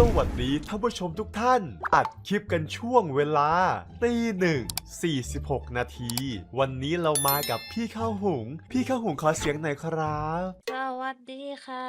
สวัสดีท่านผู้ชมทุกท่าน อัดคลิปกันช่วงเวลาตีหนึ่ง46นาที วันนี้เรามากับพี่ข้าวหุง พี่ข้าวหุงขอเสียงหน่อยครับ สวัสดีค่ะ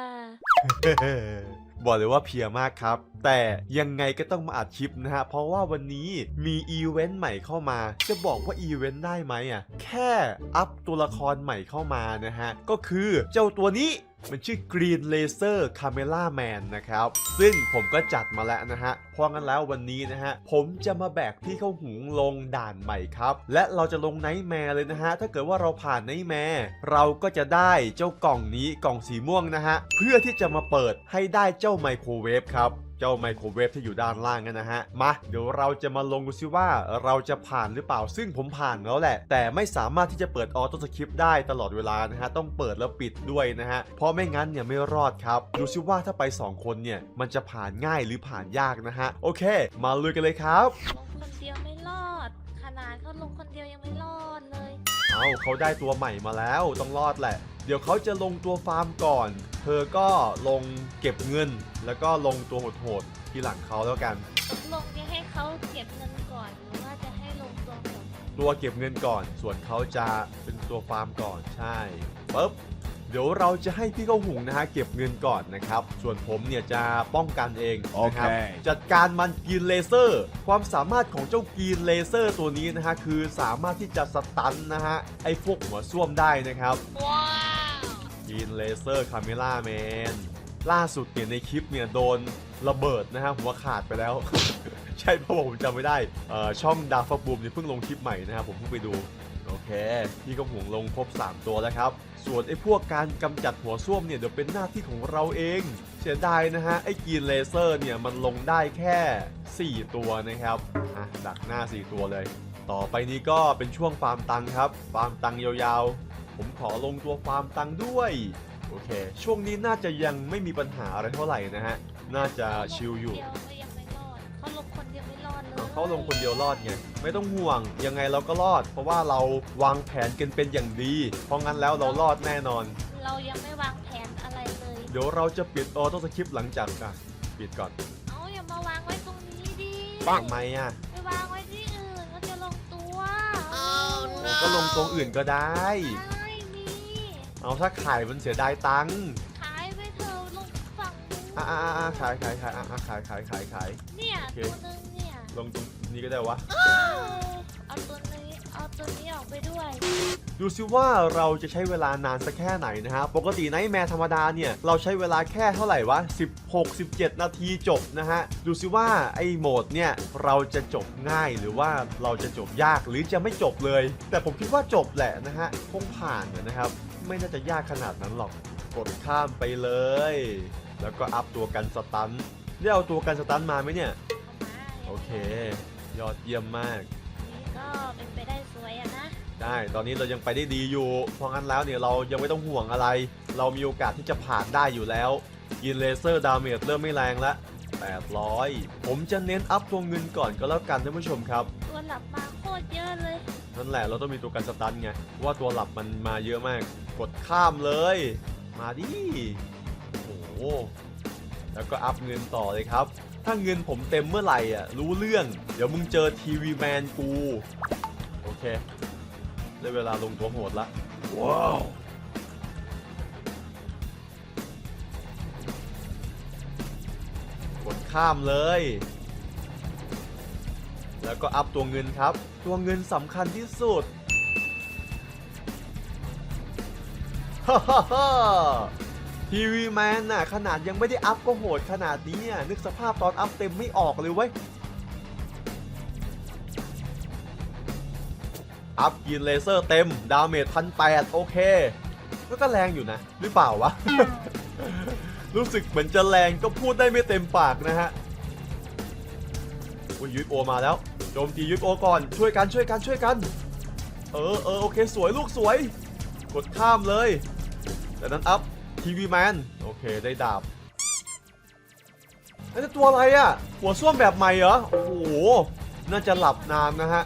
บอกเลยว่าเพลียมากครับ แต่ยังไงก็ต้องมาอัดคลิปนะฮะ เพราะว่าวันนี้มีอีเวนต์ใหม่เข้ามา จะบอกว่าอีเวนต์ได้ไหมอะ แค่อัพตัวละครใหม่เข้ามานะฮะ ก็คือเจ้าตัวนี้ มันชื่อ Green Laser Camera Man นะครับ ซึ่งผมก็จัดมาแล้วนะฮะ เพราะงั้นแล้ววันนี้นะฮะ ผมจะมาแบกพี่เข้าหุงลงด่านใหม่ครับ และเราจะลงไนท์แมร์เลยนะฮะ ถ้าเกิดว่าเราผ่านไนท์แมร์เราก็จะได้เจ้ากล่องนี้กล่องสีม่วงนะฮะ เพื่อที่จะมาเปิดให้ได้เจ้าไมโครเวฟครับ เจ้าไมโครเวฟที่อยู่ด้านล่างนั่นนะฮะ มาเดี๋ยวเราจะมาลงดูซิว่าเราจะผ่านหรือเปล่าซึ่งผมผ่านแล้วแหละ แต่ไม่สามารถที่จะเปิดออโต้สคริปต์ได้ตลอดเวลานะฮะ ต้องเปิดแล้วปิดด้วยนะฮะ เพราะไม่งั้นเนี่ยไม่รอดครับ ดูซิว่าถ้าไป 2 คนเนี่ย มันจะผ่านง่ายหรือผ่านยากนะฮะ โอเค มาลุยกันเลยครับ ลงคนเดียวไม่รอด ขนาดเขาลงคนเดียวยังไม่รอดเลย เอาเขาได้ตัวใหม่มาแล้วต้องรอดแหละ เดี๋ยวเขาจะลงตัวฟาร์มก่อน เธอก็ลงเก็บเงิน แล้วก็ลงตัวโหดๆทีหลังเขาแล้วกันตกลงจะให้เขาเก็บเงินก่อนหรือว่าจะให้ลงตัวหมดตัวเก็บเงินก่อน ส่วนเขาจะเป็นตัวฟาร์มก่อนใช่ปึ๊บเดี๋ยวเราจะให้พี่เข้าหุงนะฮะเก็บเงินก่อนนะครับ ส่วนผมเนี่ยจะป้องกันเองนะครับ โอเค จัดการมันกรีนเลเซอร์ ความสามารถของเจ้ากรีนเลเซอร์ตัวนี้นะฮะคือสามารถที่จะสตันนะฮะไอ้พวกหัวส้วมได้นะครับ ว้าว กีนเลเซอร์คาเมล่าแมนล่าสุดเนี่ยในคลิปเนี่ยโดนระเบิดนะฮะหัวขาดไปแล้ว ใช่เพราะผมจำไม่ได้ช่องดาฟบูมเนี่ยเพิ่งลงคลิปใหม่นะครับผมเพิ่งไปดูโอเคพี่ก็ห่วงลงครบ 3 ตัวแล้วครับ ส่วนไอ้พวกการกำจัดหัวส้วมเนี่ยเดี๋ยวเป็นหน้าที่ของเราเอง เสียดายนะฮะ ไอ้กีนเลเซอร์เนี่ยมันลงได้แค่ 4 ตัวนะครับอะดักหน้า 4 ตัวเลย ต่อไปนี้ก็เป็นช่วงฟาร์มตังค์ครับ ฟาร์มตังค์ยาวๆ ผมขอลงตัวฟาร์มตังค์ด้วยโอเค ช่วงนี้น่าจะยังไม่มีปัญหาอะไรเท่าไหร่นะฮะ น่าจะชิลอยู่เดียวก็ยังไม่รอดเขาลงคนเดียวไม่รอดเลยเขาลงคนเดียวรอดไง ไม่ต้องห่วง ยังไงเราก็รอด เพราะว่าเราวางแผนกันเป็นอย่างดี เพราะงั้นแล้วเรารอดแน่นอน เรายังไม่วางแผนอะไรเลย เดี๋ยวเราจะปิดออโต้สคริปต์หลังจากอะปิดก่อน เอาอย่ามาวางไว้ตรงนี้ดิทำไมอะไปวางไว้ที่อื่นเขาจะลงตัว ก็ลงตรงอื่นก็ได้ไม่มี เอาถ้าขายมันเสียดายตังค์ขายไปเถอะลงฝั่งนู้นอะอะอะขายขายขายอะอะขายขายขายขาย เนี่ยโอเค ตัวนึงเนี่ยลงตรงนี้ก็ได้วะ เอาตัวนี้เอา ตัวนี้ออกไปด้วย ดูซิว่าเราจะใช้เวลานานสักแค่ไหนนะฮะ ปกติไนท์แมร์ธรรมดาเนี่ย เราใช้เวลาแค่เท่าไหร่วะ 16 17 นาทีจบนะฮะ ดูซิว่าไอ้โหมดเนี่ย เราจะจบง่ายหรือว่าเราจะจบยากหรือจะไม่จบเลย แต่ผมคิดว่าจบแหละนะฮะ คงผ่านนะครับ ไม่น่าจะยากขนาดนั้นหรอก กดข้ามไปเลย แล้วก็อัพตัวกันสตันได้เอาตัวกันสตันมาไหมเนี่ย โอเค ยอดเยี่ยมมาก ก็เป็นไปได้สวยอะนะ ได้ตอนนี้เรายังไปได้ดีอยู่ เพราะงั้นแล้วเนี่ยเรายังไม่ต้องห่วงอะไร เรามีโอกาสที่จะผ่านได้อยู่แล้วยินเลเซอร์ดาเมจเริ่มไม่แรงละ800 ผมจะเน้นอัพตัวเงินก่อนก็แล้วกันท่านผู้ชมครับ ตัวหลับมาโคตรเยอะเลย นั่นแหละเราต้องมีตัวกันสตันไงเพราะว่าตัวหลับมันมาเยอะมาก กดข้ามเลย มาดิ โอ้โห แล้วก็อัพเงินต่อเลยครับ ถ้าเงินผมเต็มเมื่อไหร่อะ รู้เรื่อง เดี๋ยวมึงเจอทีวีแมนกู โอเค ได้เวลาลงตัวโหดละ ว้าวกดข้ามเลย แล้วก็อัพตัวเงินครับ ตัวเงินสำคัญที่สุดฮ่าฮ่าฮ่า ทีวีแมนน่ะขนาดยังไม่ได้อัพก็โหดขนาดนี้นึกสภาพตอนอัพเต็มไม่ออกเลยเว้ย อัพกินเลเซอร์เต็ม ดาเมจพันแปดโอเค ก็แรงอยู่นะ หรือเปล่าวะ รู้สึกเหมือนจะแรงก็พูดได้ไม่เต็มปากนะฮะโอ้ยยุดโอมาแล้วโจมตียุดโอก่อนช่วยกันช่วยกันช่วยกัน เออเออโอเคสวยลูกสวย กดข้ามเลยจากนั้นอัพ ทีวีแมนโอเคได้ดาบนั่นตัวอะไรอะ่ะ หัวส้วมแบบใหม่เหรอ โอ้โห น่าจะหลับนานนะฮะ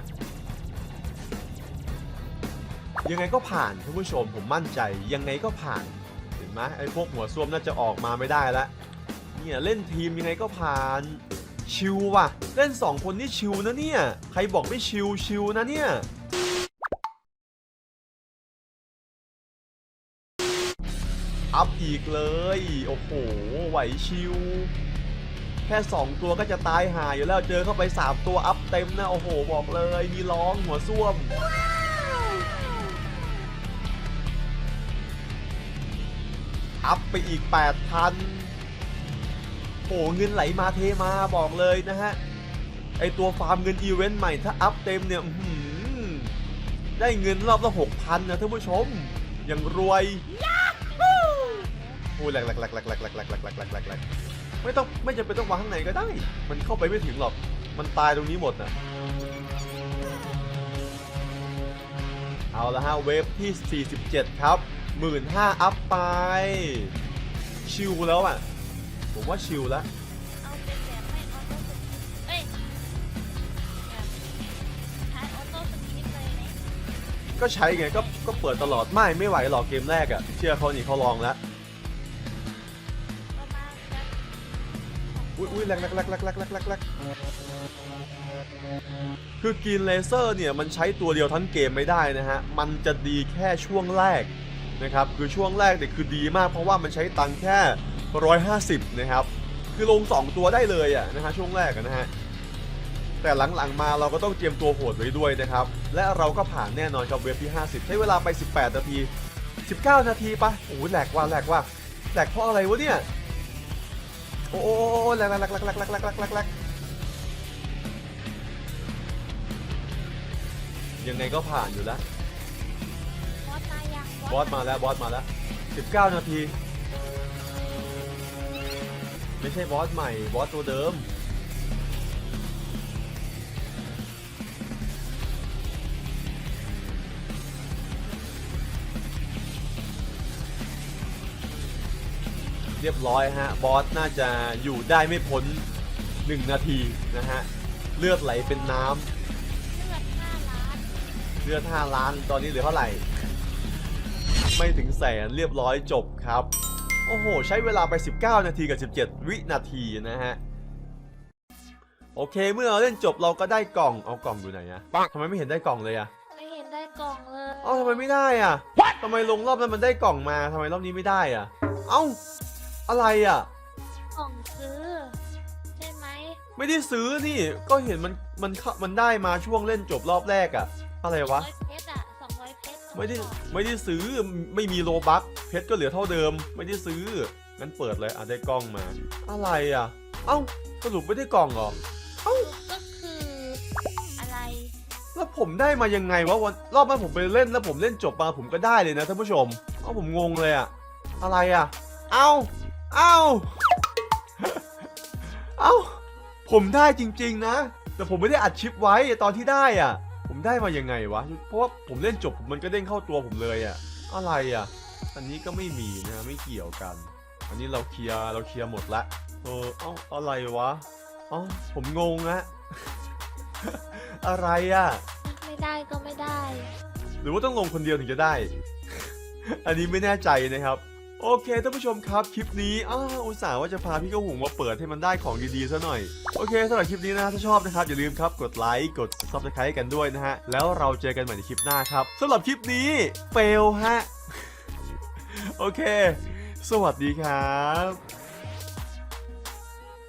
ยังไงก็ผ่านท่านผู้ชมผมมั่นใจ ยังไงก็ผ่าน เห็นไหมไอ้พวกหัวส้วมน่าจะออกมาไม่ได้แล้วเนี่ยเล่นทีมยังไงก็ผ่าน ชิวว่ะ เล่น 2 คนนี่ชิวนะเนี่ย ใครบอกไม่ชิวชิวนะเนี่ย อัพอีกเลย โอ้โห ไหวชิว แค่ 2 ตัวก็จะตายหายอยู่แล้วเจอเข้าไป 3 ตัวอัพเต็มนะ โอ้โห บอกเลย มีร้องหัวส้วม อัพไปอีก 8,000โอ้เงินไหลมาเทมาบอกเลยนะฮะ ไอตัวฟาร์มเงินอีเวนต์ใหม่ถ้าอัพเต็มเนี่ยได้เงินรอบละ6,000นะท่านผู้ชมยังรวยโอ้ยแหลกแหลกแหลกแหลกแหลกแหลกแหลกแหลกแหลกแหลกหลกหลกไม่ต้องไม่จำเป็นต้องวางข้างในก็ได้ มันเข้าไปไม่ถึงหรอก มันตายตรงนี้หมดน่ะ เอาละฮะเวฟที่ 47 ครับ 15,000 อัพไป ชิลแล้วอะ ผมว่าชิลแล้วเอาเป็นแบบไม่ออโต้สกิปเอ้ยแบบใช้ออโต้สกิปเลยเนี่ยก็ใช้ไงก็ก็เปิดตลอดไม่ไม่ไหวหรอกเกมแรกอะ่ะ เชื่อเขานี่เขาลองแล้ว อุ้ยอุ้ยแรงแรงแรงแรงแรคือกินเลเซอร์เนี่ยมันใช้ตัวเดียวทั้งเกมไม่ได้นะฮะ มันจะดีแค่ช่วงแรกนะครับ คือช่วงแรกเนี่ยคือดีมากเพราะว่ามันใช้ตังแค่ 150 นะครับ คือลง 2 ตัวได้เลยอะนะฮะช่วงแรกนะฮะ แต่หลังๆมาเราก็ต้องเตรียมตัวโหดไว้ด้วยนะครับ และเราก็ผ่านแน่นอนครับเวฟที่ 50 ใช้เวลาไป 18 นาที 19 นาทีปะโอ้โแหลกว่าแหลกว่าแหลกเพราะอะไรวะเนี่ย โอ้โหแหลกแหลกแหลกแหลกแหลกแหลกแหลกแหลกแหลกแหลกยังไงก็ผ่านอยู่แล้ว บอสมายังบอสมาแล้ว บอสมาแล้ว 19 นาที ไม่ใช่บอสใหม่ บอสตัวเดิม เรียบร้อยฮะ บอสน่าจะอยู่ได้ไม่พ้น 1 นาทีนะฮะ เลือดไหลเป็นน้ำเลือด5ล้านเลือด 5 ล้านตอนนี้เหลือเท่าไหร่ ไม่ถึงแสนเรียบร้อยจบครับ โอ้โห ใช้เวลาไป 19 นาทีกับ 17 วินาทีนะฮะ โอเคเมื่อเราเล่นจบเราก็ได้กล่องเอากล่องอยู่ไหนอะทำไมไม่เห็นได้กล่องเลยอะ ไม่เห็นได้กล่องเลยเอ้าทำไมไม่ได้อะทำไมลงรอบนั้นมันได้กล่องมาทำไมรอบนี้ไม่ได้อะเอ้า อะไรอะกล่องซื้อ ใช่ไหมไม่ได้ซื้อนี่ ก็เห็นมันมันเข้ามันได้มาช่วงเล่นจบรอบแรกอะอะไรวะร้อยเพชรอะสองร้อยเพชรไม่ได้ไม่ได้ซื้อไม่มีโลบัคเพชรก็เหลือเท่าเดิม ไม่ได้ซื้องั้นเปิดเลยอะได้กล้องมา อะไรอะ เอ้าสรุปไม่ได้กล่องเหรอก็คืออะไร แล้วผมได้มายังไงวะวันรอบนั้นผมไปเล่นแล้วผมเล่นจบมาผมก็ได้เลยนะท่านผู้ชมเอ้าผมงงเลยอะอะไรอะ เอ้าเอ้าเอ้าผมได้จริง ๆ นะ แต่ผมไม่ได้อัดคลิปไว้ตอนที่ได้อะ ผมได้มายังไงวะ เพราะว่าผมเล่นจบมันก็เด้งเข้าตัวผมเลยอะ อะไรอะ อันนี้ก็ไม่มีนะไม่เกี่ยวกัน อันนี้เราเคลียร์เราเคลียร์หมดละเออเอ้าอะไรวะเอ้าผมงงอะอะไรอะ ไม่ได้ก็ไม่ได้ หรือว่าต้องลงคนเดียวถึงจะได้ อันนี้ไม่แน่ใจนะครับ โอเคท่านผู้ชมครับคลิปนี้อ้าวอุตส่าห์ว่าจะพาพี่กระหุงมาเปิดให้มันได้ของดีๆซะหน่อย โอเคสำหรับคลิปนี้นะถ้าชอบนะครับ อย่าลืมครับกดไลค์กด subscribe กันด้วยนะฮะ แล้วเราเจอกันใหม่ในคลิปหน้าครับสำหรับคลิปนี้เฟลฮะ โอเค สวัสดีครับ